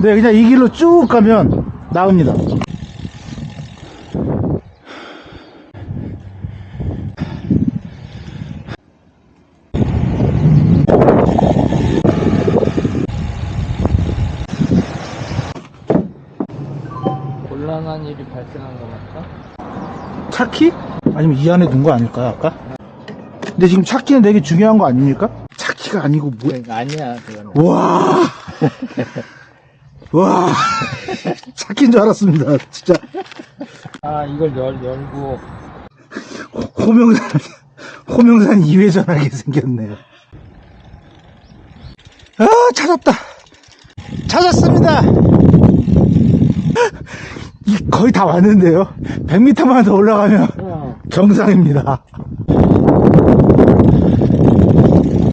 네, 그냥 이 길로 쭉 가면 나옵니다. 곤란한 일이 발생한 것 같다? 차키? 아니면 이 안에 둔 거 아닐까요, 아까? 근데 지금 차키는 되게 중요한 거 아닙니까? 차키가 아니고 뭐, 그러니까 아니야, 그거는. 와. 와. 차키인 줄 알았습니다, 진짜. 아, 이걸 열, 열고. 호명산, 호명산 2회전하게 생겼네요. 아, 찾았다. 찾았습니다. 이 거의 다 왔는데요. 100m만 더 올라가면 어. 정상입니다.